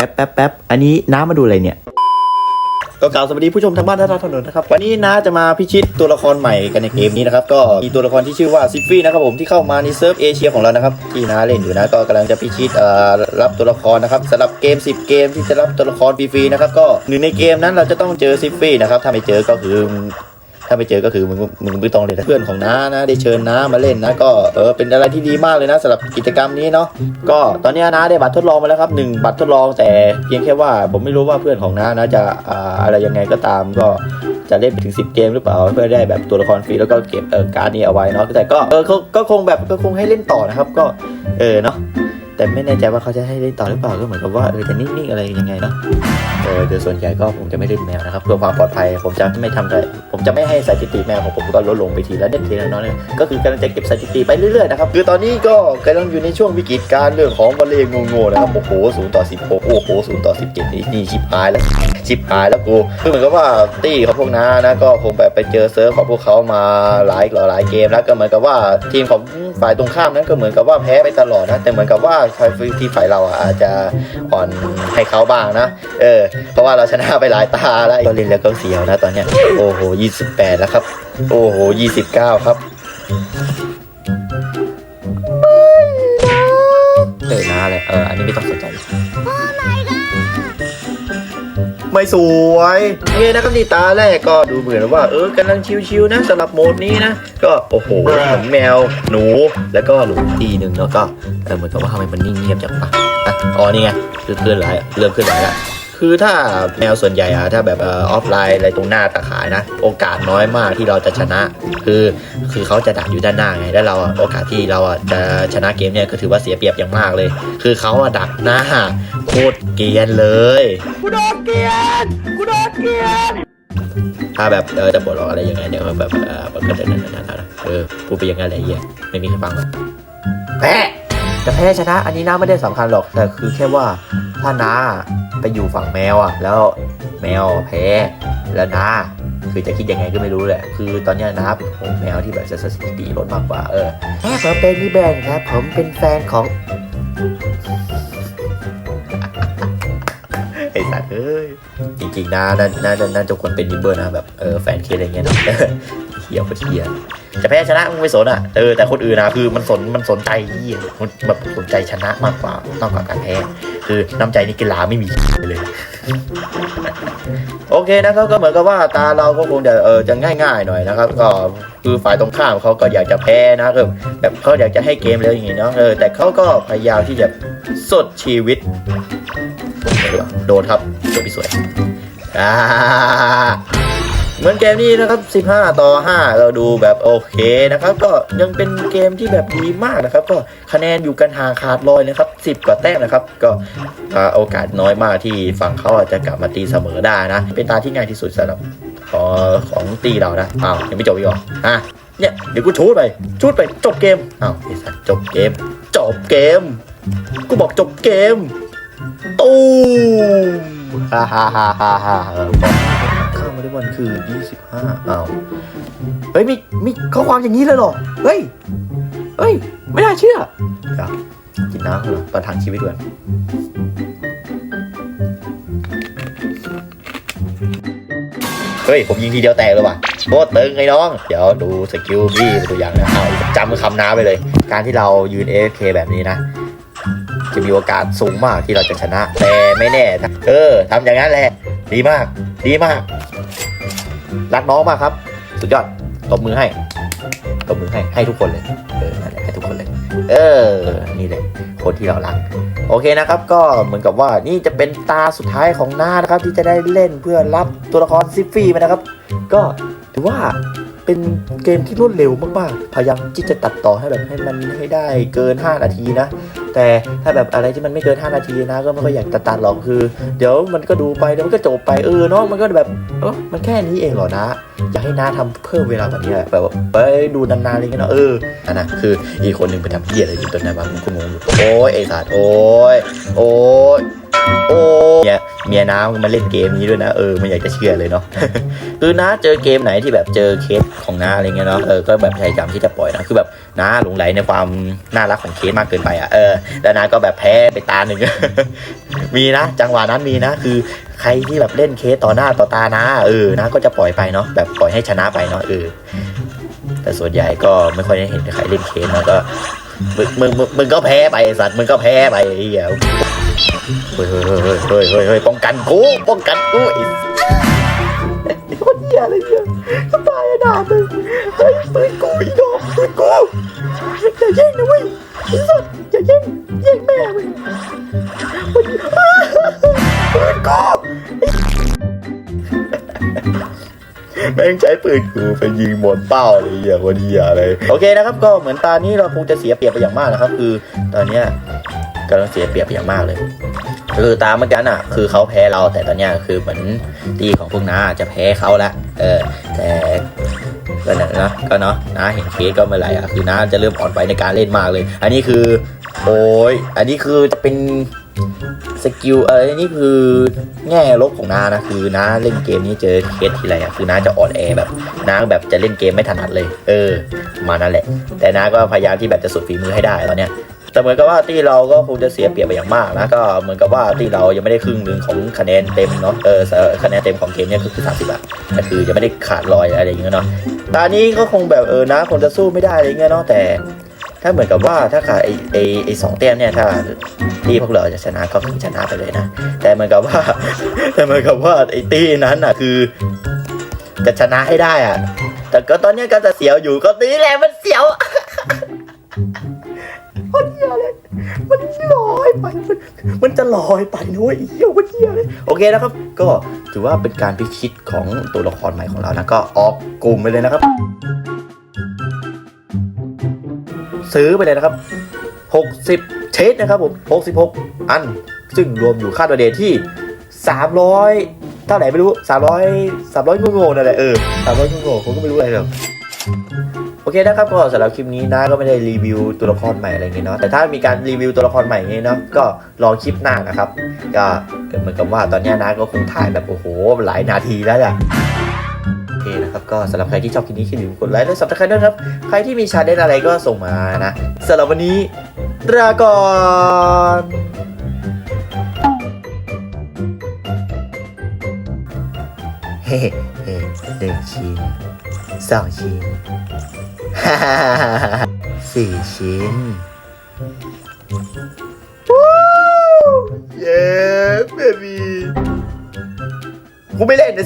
ป๊บแป๊บแป๊บอันนี้น้ามาดูอะไรเนี่ย ก็กล่าวสวัสดีผู้ชมทางบ้านท่านถนนนะครับ วันนี้น้าจะมาพิชิตตัวละครใหม่กันในเกมนี้นะครับ ก็มีตัวละครที่ชื่อว่าซิฟฟี่นะครับผมที่เข้ามาในเซิร์ฟเอเชียของเรานะครับ ที่น้าเล่นอยู่นะก็กำลังจะพิชิตเอ่อรับตัวละครนะครับสำหรับเกม 10 เกมที่จะรับตัวละครฟรีๆนะครับก็หนึ่งในเกมนั้นเราจะต้องเจอซิฟฟี่นะครับถ้าไม่เจอก็คือ ถ้าไม่เจอก็คือมึงมึงไม่ต้องเลยนะเพื่อนของน้านะได้เชิญน้ามาเล่นนะก็เออเป็นอะไรที่ดีมากเลยนะสำหรับกิจกรรมนี้เนาะก็ตอนนี้น้าได้บัตรทดลองมาแล้วครับหนึ่งบัตรทดลองแต่เพียงแค่ว่าผมไม่รู้ว่าเพื่อนของน้านะจะอ่าอะไรยังไงก็ตามก็จะเล่นไปถึง 10 เกมหรือเปล่าเพื่อได้แบบตัวละครฟรีแล้วก็เก็บเออการ์ดนี้เอาไว้เนาะแต่ก็เออเขาก็คงแบบก็คงให้เล่นต่อนะครับก็เออเนาะแต่ไม่แน่ใจว่าเขาจะให้เล่นต่อหรือเปล่าก็เหมือนกับว่าเออจะนิ่งๆอะไรยังไงเนาะ โดยส่วนใหญ่ก็ผมจะไม่เล่นแมวนะครับเพื่อความปลอดภัย ผมจะไม่ทำอะไรผมจะไม่ให้สถิติแมวของผมก็ลดลงไปทีละนิดทีละน้อยเนี่ยก็คือกำลังจะเก็บสถิติไปเรื่อยๆนะครับคือตอนนี้ก็กำลังอยู่ในช่วงวิกฤตการณ์เรื่องของบอลเลงงๆนะครับโอ้โหศูนย์ต่อสิบโอ้โหศูนย์ต่อสิบเจ็ดนี่นี่ชิบหายแล้วชิบหายแล้วกูคือเหมือนกับว่าตี้ของพวกน้านะก็คงแบบไปเจอเซิร์ฟของพวกเขามาหลายหลายเกมแล้วก็เหมือนกับว่าทีมของฝ่ายตรงข้ามนั้นก็เหมือนกับว่าแพ้ไปตลอดนะแต่เหมือนกับว่าทีมฝ่ายเราอะอาจจะอ่อนให้เขาบ้างนะเออเพราะว่าเราชนะไปหลายตาแล้วก็เล่นแล้วก็เสียวนะตอนเนี้ยโอ้โห28แล้วครับ โอ้โห29ครับเออนะอะไรเอออันนี้ไม่ต้องสนใจไม่สวยโอเคนะครับนี่ตาแรกก็ดูเหมือนว่า เออกำลังชิวๆนะสำหรับโหมดนี้นะ ก็โอ้โหเหมือนแมวหนู แล้วก็หนูทีหนึ่งแล้วก็เออเหมือนกับว่าทำไมมันนิ่งเงียบจังปะอะอ๋อนี่ไงคือเคลื่อนไหวเริ่มเคลื่อนไหวแล้ว คือถ้าแมวส่วนใหญ่อะถ้าแบบเออออฟไลน์อะไรตรงหน้าตาขายนะ โอกาสน้อยมากที่เราจะชนะ คือคือเขาจะดักอยู่ด้านหน้าไงแล้วเราอะโอกาสที่เราอะจะชนะเกมเนี่ยก็ถือว่าเสียเปรียบอย่างมากเลย คือเขาอะดักหน้าโคตรเกรียนเลยกูโดนเกลียนกูโดนเกลียนถ้าแบบเออจะปลดล็อกอะไรยังไงเนี่ยก็แบบเออมันก็จะนั่นนั่นนั่นเออพูดไปอย่างนั้นแหละไอ้เหี้ยไม่มีใครฟังหรอกแพ้ จะแพ้ชนะ อันนี้น้าไม่ได้สำคัญหรอก แต่คือแค่ว่าถ้าน้าไปอยู่ฝั่งแมวอะ แล้วแมวแพ้แล้วน้าคือจะคิดยังไงก็ไม่รู้แหละ คือตอนเนี้ยน้าเป็นของแมวที่แบบจะสถิติลดมากกว่าเออแม่ผมเป็นนี่แบนครับ ผมเป็นแฟนของไอ้สัตว์เอ้ยจริงๆนะน่าน่าน่าน่าจะควรเป็นนิมเบอร์นะแบบเออแฟนเคสอะไรเงี้ยเนอะ เฮียคนเฮียวจะแพ้ชนะมึงไม่สนอะเออแต่คนอื่นนะคือมันสนมันสนใจเฮียมันแบบสนใจชนะมากกว่ามากกว่าการแพ้คือน้ำใจนี่กีฬาไม่มีเลย โอเคนะครับก็เหมือนกับว่าตาเราก็คงจะเออจะง่ายๆหน่อยนะครับ ก็คือฝ่ายตรงข้ามเขาก็อยากจะแพ้นะคือแบบเขาอยากจะให้เกมเร็วอย่างงี้เนาะเออแต่เขาก็พยายามที่จะสดชีวิตโดนครับสวยพี่สวยอ่า เหมือนเกมนี้นะครับ 15 ต่อ 5 เราดูแบบโอเคนะครับ ก็ยังเป็นเกมที่แบบดีมากนะครับ ก็คะแนนอยู่กันห่างขาดลอยนะครับ 10 กว่าแต้มนะครับ ก็โอกาสน้อยมากที่ฝั่งเขาอาจจะกลับมาตีเสมอได้นะ เป็นตาที่ง่ายที่สุดสำหรับของของตีเรานะอ้าวยังไม่จบอีกหรออะเนี่ยเดี๋ยวกูชูดไปชูดไปจบเกมอ้าวไอ้สัตว์จบเกม จบเกม กูบอกจบเกม ตูมฮ่าฮ่าฮ่าฮ่าฮ่า เออบอกเข้ามาได้วันคือ25อ้าวเฮ้ยมีมีข้อความอย่างนี้เลยเหรอ เฮ้ย เฮ้ย ไม่น่าเชื่อเดี๋ยวกินน้ำก่อนเหรอประทังชีวิตก่อนเฮ้ย ผมยิงทีเดียวแตกเลยว่ะโคตรตึงไอ้น้อง เดี๋ยวดูสกิลพี่เป็นตัวอย่างนะเอาจำคำน้าไปเลย การที่เรายืน AFK แบบนี้นะ จะมีโอกาสสูงมากที่เราจะชนะ แต่ไม่แน่ เออทำอย่างนั้นแหละ ดีมาก ดีมาก รักน้องมากครับ สุดยอดตบมือให้ตบมือให้ให้ทุกคนเลยเออนั่นแหละให้ทุกคนเลย เออ นี่เลยคนที่เรารัก โอเคนะครับ ก็เหมือนกับว่านี่จะเป็นตาสุดท้ายของหน้านะครับ ที่จะได้เล่นเพื่อรับตัวละครซิฟฟี่มานะครับ ก็ถือว่า เป็นเกมที่รวดเร็วมากๆ พยายามที่จะตัดต่อให้แบบให้มันให้ได้เกิน 5 นาทีนะ แต่ถ้าแบบอะไรที่มันไม่เกิน 5 นาทีนะ ก็ไม่ค่อยอยากตัดตัดหรอกคือ เดี๋ยวมันก็ดูไปเดี๋ยวมันก็จบไปเออเนาะมันก็แบบเออมันแค่นี้เองเหรอนะ อยากให้น้าทำเพิ่มเวลากว่านี้อะแบบไปดูนานๆอะไรเงี้ยเนาะเอออันนะคืออีกคนหนึ่งไปทำเหี้ยอะไรอยู่ตอนนั้นบ้างกูงงโอ้ยไอ้สัตว์โอ้ยโอ้ย โอ้เมียเมียน้ามันมาเล่นเกมนี้ด้วยนะ เออไม่อยากจะเชื่อเลยเนาะ คือน้าเจอเกมไหนที่แบบเจอเคสของน้าอะไรเงี้ยเนาะ เออ ก็แบบพยายามที่จะปล่อยนะ คือแบบน้าหลงไหลในความน่ารักของเคสมากเกินไปอะ เออ แล้วน้าก็แบบแพ้ไปตาหนึ่ง มีนะ จังหวะนั้นมีนะ คือใครที่แบบเล่นเคสต่อหน้าต่อตานะเออนะก็จะปล่อยไปเนาะ แบบปล่อยให้ชนะไปเนาะ เออ แต่ส่วนใหญ่ก็ไม่ค่อยได้เห็นใครเล่นเคสนะก็มึงมึงมึงก็แพ้ไปไอสัตว์มึงก็แพ้ไปไอ้เหี้ย เฮ้ยเฮ้ยเฮ้ยเฮ้ยเฮ้ยเฮ้ยป้องกันกูป้องกันกูไอ้คนเหี้ยอะไรเนี่ยสบายอด่ามึงเฮ้ยปืนกูอีกดอกปืนกูอย่าแย่งนะเว้ยไอ้สัตว์อย่าแย่งแย่งแม่มึงปืนกูแม่งใช้ปืนกูไปยิงหมดเป้าเลยเหี้ยคนเหี้ยเลยโอเคนะครับก็เหมือนตานี้เราคงจะเสียเปรียบไปอย่างมากนะครับ คือตอนเนี้ย กำลังเสียเปรียบไปอย่างมากเลย คือตามเมื่อกี้น่ะ คือเขาแพ้เราแต่ตอนเนี้ยคือเหมือนตีของพวกน้าจะแพ้เขาละเออแต่ก็นั่นนะก็เนาะน้าเห็นเคสก็เมื่อไหร่อะคือน้าจะเริ่มอ่อนไปในการเล่นมากเลย อันนี้คือ โอ้ยอันนี้คือจะเป็นสกิลเอออันนี้คือแง่ลบของน้านะคือน้าเล่นเกมนี้เจอเคสทีไรอะคือน้าจะอ่อนแอแบบน้าแบบจะเล่นเกมไม่ถนัดเลย เออ มานั้นแหละ แต่น้าก็พยายามที่แบบจะสุดฝีมือให้ได้ตอนเนี้ย แต่เหมือนกับว่าที่เราก็คงจะเสียเปรียบไปอย่างมากนะก็เหมือนกับว่าที่เรายังไม่ได้ครึ่งหนึ่งของคะแนนเต็มเนาะเออคะแนนเต็มของเกมเนี่ยคือ30บาทก็คือจะไม่ได้ขาดลอยอะไรอย่างเงี้ยเนาะตอนนี้ก็คงแบบเออนะคงจะสู้ไม่ได้อะไรเงี้ยเนาะแต่ถ้าเหมือนกับว่าถ้าขาดไอไอไอสองแต้มเนี่ยถ้าที่พวกเราจะชนะก็คือชนะไปเลยนะ แต่เหมือนกับว่า แต่เหมือนกับว่าไอตีนั้นอะคือ จะชนะให้ได้อะแต่ก็ตอนเนี้ยก็จะเสียวอยู่ก็นี่แหละมันเสียว มันเหี้ยเลยมันลอยไปมันมันจะลอยไปนะเว้ยเหี้ยมันเหี้ยเลยโอเคนะครับ ก็ถือว่าเป็นการพิชิตของตัวละครใหม่ของเรานะก็ออกกลุ่มไปเลยนะครับ ซื้อไปเลยนะครับ 60 เชดนะครับผม66 อัน ซึ่งรวมอยู่ค่าตัวเดทที่ 300 เท่าไหร่ไม่รู้ 300 300โง่ๆนั่นแหละเออ300โง่ๆผมก็ไม่รู้อะไรหรอกโอ เคนะครับก็สำหรับคลิปนี้นะก็ไม่ได้รีวิวตัวละครใหม่อะไรเงี้ยเนาะแต่ถ้ามีการรีวิวตัวละครใหม่เงี้ยเนาะก็รอคลิปหน้านะครับ ก็เหมือนกับว่าตอนนี้นะก็คงถ่ายแบบโอ้โหหลายนาทีแล้วแหละโอเคนะครับก็สำหรับใครที่ชอบคลิปนี้อย่าลืมกดไลค์และสับสไครต์ด้วยนะครับใครที่มีชาเลนจ์อะไรก็ส่งมานะสำหรับวันนี้ลาก่อนเฮ้เฮ้หนึ่งชิ้นสองชิ้น ฮ่าฮ่าฮ่าฮ่าฮ่าสี่ชิ้นวู้เย้เบบีกูไม่เล่นนะ